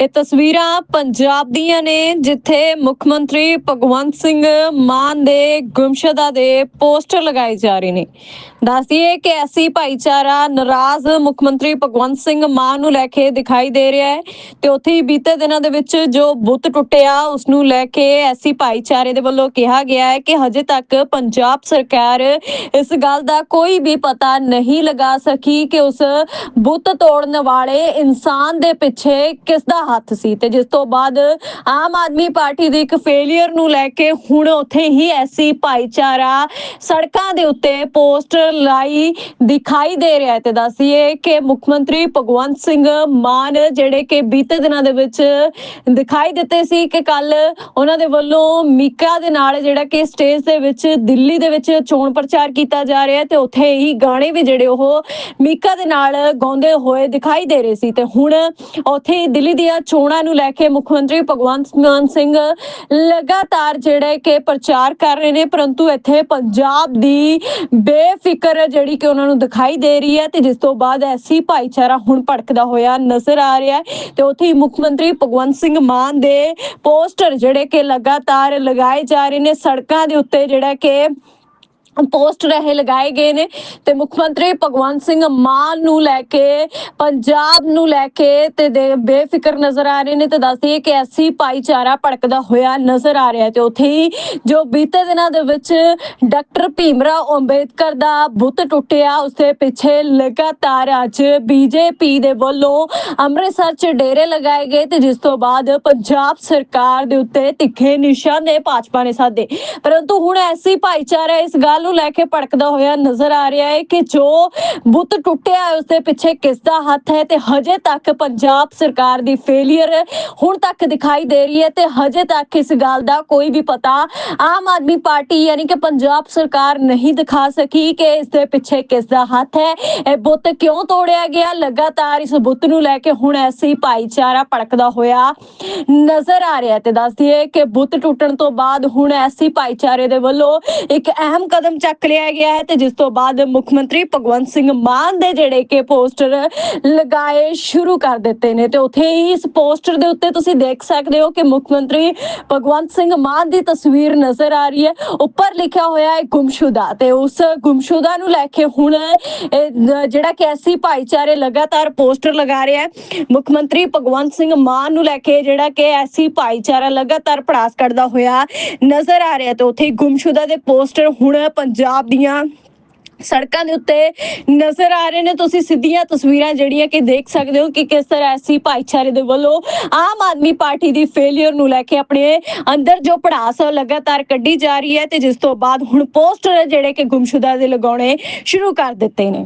ਇਹ ਤਸਵੀਰਾਂ ਪੰਜਾਬ ਦੀਆਂ ਨੇ, ਜਿੱਥੇ ਮੁੱਖ ਮੰਤਰੀ ਭਗਵੰਤ ਸਿੰਘ ਮਾਨ ਦੇ ਗੁੰਮਸ਼ੁਦਾ ਦੇ ਪੋਸਟਰ ਲਗਾਏ ਜਾ ਰਹੇ ਨੇ। ਦੱਸਦੀਏ ਕਿ ਐਸੀ ਭਾਈਚਾਰਾ ਨਾਰਾਜ਼ ਮੁੱਖ ਮੰਤਰੀ ਭਗਵੰਤ ਸਿੰਘ ਮਾਨ ਨੂੰ ਲੈ ਕੇ ਦਿਖਾਈ ਦੇ ਰਿਹਾ ਹੈ ਤੇ ਉੱਥੇ ਹੀ ਬੀਤੇ ਦਿਨਾਂ ਦੇ ਵਿੱਚ ਜੋ ਬੁੱਤ ਟੁੱਟਿਆ ਉਸ ਨੂੰ ਲੈ ਕੇ ਐਸੀ ਭਾਈਚਾਰੇ ਦੇ ਵੱਲੋਂ ਕਿਹਾ ਗਿਆ ਹੈ ਕਿ ਹਜੇ ਤੱਕ ਪੰਜਾਬ ਸਰਕਾਰ ਇਸ ਗੱਲ ਦਾ ਕੋਈ ਵੀ ਪਤਾ ਨਹੀਂ ਲਗਾ ਸਕੀ ਕਿ ਉਸ ਬੁੱਤ ਤੋੜਨ ਵਾਲੇ ਇਨਸਾਨ ਦੇ ਪਿੱਛੇ ਕਿਸ ਦਾ ਹੱਥ ਸੀ ਤੇ ਜਿਸ ਤੋਂ ਬਾਅਦ ਆਮ ਆਦਮੀ ਪਾਰਟੀ ਦੀ ਇੱਕ ਫੇਲਿਅਰ ਨੂੰ ਲੈ ਕੇ ਹੁਣ ਉੱਥੇ ਹੀ ਐਸੀ ਭਾਈਚਾਰਾ ਸੜਕਾਂ ਦੇ ਉੱਤੇ ਪੋਸਟਰ ਲਾਈ ਦਿਖਾਈ ਦੇ ਰਿਹਾ ਤੇ ਦੱਸੀਏ ਕਿ ਮੁੱਖ ਮੰਤਰੀ ਭਗਵੰਤ ਸਿੰਘ ਮਾਨ, ਜਿਹੜੇ ਕਿ ਬੀਤੇ ਦਿਨਾਂ ਦੇ ਵਿੱਚ ਦਿਖਾਈ ਦਿੱਤੇ ਸੀ ਕਿ ਕੱਲ ਉਹਨਾਂ ਦੇ ਵੱਲੋਂ ਮੀਕਾ ਦੇ ਨਾਲ ਜਿਹੜਾ ਕਿ ਸਟੇਜ ਦੇ ਵਿੱਚ ਦਿੱਲੀ ਦੇ ਵਿੱਚ ਚੋਣ ਪ੍ਰਚਾਰ ਕੀਤਾ ਜਾ ਰਿਹਾ ਤੇ ਉੱਥੇ ਹੀ ਗਾਣੇ ਵੀ ਜਿਹੜੇ ਉਹ ਮੀਕਾ ਦੇ ਨਾਲ ਗਾਉਂਦੇ ਹੋਏ ਦਿਖਾਈ ਦੇ ਰਹੇ ਸੀ ਤੇ ਹੁਣ ਉੱਥੇ ਹੀ ਦਿੱਲੀ ਦੀਆਂ ਚੋਣਾਂ ਨੂੰ ਲੈ ਕੇ ਮੁੱਖ ਮੰਤਰੀ ਭਗਵੰਤ ਮਾਨ ਸਿੰਘ ਲਗਾਤਾਰ ਜਿਹੜੇ ਕਿ ਪ੍ਰਚਾਰ ਕਰ ਰਹੇ ਨੇ, ਪਰੰਤੂ ਇੱਥੇ ਪੰਜਾਬ ਦੀ ਬੇਫਿਕਰ ਜਿਹੜੀ ਕਿ ਉਹਨਾਂ ਨੂੰ ਦਿਖਾਈ ਦੇ ਰਹੀ ਹੈ ਤੇ ਜਿਸ ਤੋਂ ਬਾਅਦ ਐਸੀ ਭਾਈਚਾਰਾ ਹੁਣ ਭੜਕਦਾ ਹੋਇਆ ਨਜ਼ਰ ਆ ਰਿਹਾ ਹੈ ਤੇ ਉੱਥੇ ਹੀ ਮੁੱਖ ਮੰਤਰੀ ਭਗਵੰਤ ਸਿੰਘ ਮਾਨ ਦੇ ਪੋਸਟਰ ਜਿਹੜੇ ਕਿ ਲਗਾਤਾਰ ਲਗਾਏ ਜਾ ਰਹੇ ਨੇ, ਸੜਕਾਂ ਦੇ ਉੱਤੇ ਜਿਹੜਾ ਕਿ ਪੋਸਟਰ ਇਹ ਲਗਾਏ ਗਏ ਨੇ ਤੇ ਮੁੱਖ ਮੰਤਰੀ ਭਗਵੰਤ ਸਿੰਘ ਮਾਨ ਨੂੰ ਲੈ ਕੇ, ਪੰਜਾਬ ਨੂੰ ਲੈ ਕੇ ਤੇ ਬੇਫਿਕਰ ਨਜ਼ਰ ਆ ਰਹੇ ਨੇ ਤੇ ਦੱਸਦੀਏ ਕਿ ਐਸੀ ਭਾਈਚਾਰਾ ਭੜਕਦਾ ਹੋਇਆ ਨਜ਼ਰ ਆ ਰਿਹਾ ਤੇ ਉੱਥੇ ਹੀ ਜੋ ਬੀਤੇ ਦਿਨਾਂ ਦੇ ਵਿੱਚ ਡਾਕਟਰ ਭੀਮਰਾਓ ਅੰਬੇਦਕਰ ਦਾ ਬੁੱਤ ਟੁੱਟਿਆ, ਉਸਦੇ ਪਿੱਛੇ ਲਗਾਤਾਰ ਅੱਜ ਬੀਜੇਪੀ ਦੇ ਵੱਲੋਂ ਅੰਮ੍ਰਿਤਸਰ 'ਚ ਡੇਰੇ ਲਗਾਏ ਗਏ ਤੇ ਜਿਸ ਤੋਂ ਬਾਅਦ ਪੰਜਾਬ ਸਰਕਾਰ ਦੇ ਉੱਤੇ ਤਿੱਖੇ ਨਿਸ਼ਾਨੇ ਭਾਜਪਾ ਨੇ ਸਾਧੇ। ਪਰੰਤੂ ਹੁਣ ਐਸੀ ਭਾਈਚਾਰਾ ਇਸ ਗੱਲ ਨੂੰ ਲੈ ਕੇ ਭੜਕਦਾ ਹੋਇਆ ਨਜ਼ਰ ਆ ਰਿਹਾ ਹੈ ਕਿ ਜੋ ਬੁੱਤ ਟੁੱਟਿਆ ਹੈ ਉਸ ਦੇ ਪਿੱਛੇ ਕਿਸ ਦਾ ਹੱਥ ਹੈ ਤੇ ਹਜੇ ਤੱਕ ਪੰਜਾਬ ਸਰਕਾਰ ਦੀ ਫੇਲਿਅਰ ਹੁਣ ਤੱਕ ਦਿਖਾਈ ਦੇ ਰਹੀ ਹੈ ਤੇ ਹਜੇ ਤੱਕ ਇਸ ਗੱਲ ਦਾ ਕੋਈ ਵੀ ਪਤਾ ਆਮ ਆਦਮੀ ਪਾਰਟੀ ਯਾਨੀ ਕਿ ਪੰਜਾਬ ਸਰਕਾਰ ਨਹੀਂ ਦਿਖਾ ਸਕੀ ਕਿ ਇਸ ਦੇ ਪਿੱਛੇ ਕਿਸ ਦਾ ਹੱਥ ਹੈ। ਇਹ ਬੁੱਤ ਕਿਉਂ ਤੋੜਿਆ ਗਿਆ? ਲਗਾਤਾਰ ਇਸ ਬੁੱਤ ਨੂੰ ਲੈ ਕੇ ਹੁਣ ਐਸੀ ਭਾਈਚਾਰਾ ਭੜਕਦਾ ਹੋਇਆ ਨਜ਼ਰ ਆ ਰਿਹਾ ਤੇ ਦੱਸ ਦਈਏ ਕਿ ਬੁੱਤ ਟੁੱਟਣ ਤੋਂ ਬਾਅਦ ਹੁਣ ਐਸੀ ਭਾਈਚਾਰੇ ਦੇ ਵੱਲੋਂ ਇੱਕ ਅਹਿਮ ਕਦਮ ਚੱਕ ਲਿਆ ਗਿਆ ਹੈ ਤੇ ਜਿਸ ਤੋਂ ਬਾਅਦ ਮੁੱਖ ਮੰਤਰੀ ਭਗਵੰਤ ਸਿੰਘ ਮਾਨ ਦੇ ਜਿਹੜੇ ਕਿ ਪੋਸਟਰ ਲਗਾਏ ਸ਼ੁਰੂ ਕਰ ਦਿੱਤੇ ਨੇ ਤੇ ਉੱਥੇ ਹੀ ਇਸ ਪੋਸਟਰ ਦੇ ਉੱਤੇ ਤੁਸੀਂ ਦੇਖ ਸਕਦੇ ਹੋ ਕਿ ਮੁੱਖ ਮੰਤਰੀ ਭਗਵੰਤ ਸਿੰਘ ਮਾਨ ਦੀ ਤਸਵੀਰ ਨਜ਼ਰ ਆ ਰਹੀ ਹੈ। ਉੱਪਰ ਲਿਖਿਆ ਹੋਇਆ ਹੈ ਗੁੰਮਸ਼ੁਦਾ ਤੇ ਉਸ ਗੁੰਮਸ਼ੁਦਾ ਨੂੰ ਲੈ ਕੇ ਹੁਣ ਜਿਹੜਾ ਕਿ ਐਸੀ ਭਾਈਚਾਰੇ ਲਗਾਤਾਰ ਪੋਸਟਰ ਲਗਾ ਰਿਹਾ ਹੈ, ਮੁੱਖ ਮੰਤਰੀ ਭਗਵੰਤ ਸਿੰਘ ਮਾਨ ਨੂੰ ਲੈ ਕੇ ਜਿਹੜਾ ਕਿ ਐਸੀ ਭਾਈਚਾਰਾ ਲਗਾਤਾਰ ਪੜਾਸ ਕਰਦਾ ਹੋਇਆ ਨਜ਼ਰ ਆ ਰਿਹਾ ਤੇ ਉੱਥੇ ਹੀ ਗੁੰਮਸ਼ੁਦਾ ਦੇ ਪੋਸਟਰ ਹੁਣ ਪੰਜਾਬ ਦੀਆਂ ਸੜਕਾਂ ਦੇ ਉੱਤੇ ਨਜ਼ਰ ਆ ਰਹੇ ਨੇ। ਤੁਸੀਂ ਸਿੱਧੀਆਂ ਤਸਵੀਰਾਂ ਜਿਹੜੀਆਂ ਕਿ ਦੇਖ ਸਕਦੇ ਹੋ ਕਿ ਕਿਸ ਤਰ੍ਹਾਂ ਐਸੀ ਭਾਈਚਾਰੇ ਦੇ ਵੱਲੋਂ ਆਮ ਆਦਮੀ ਪਾਰਟੀ ਦੀ ਫੇਲਿਅਰ ਨੂੰ ਲੈ ਕੇ ਆਪਣੇ ਅੰਦਰ ਜੋ ਪੜਾਸ ਹੈ ਉਹ ਲਗਾਤਾਰ ਕੱਢੀ ਜਾ ਰਹੀ ਹੈ ਤੇ ਜਿਸ ਤੋਂ ਬਾਅਦ ਹੁਣ ਪੋਸਟਰ ਜਿਹੜੇ ਕਿ ਗੁੰਮਸ਼ੁਦਾ ਦੇ ਲਗਾਉਣੇ ਸ਼ੁਰੂ ਕਰ ਦਿੱਤੇ ਨੇ।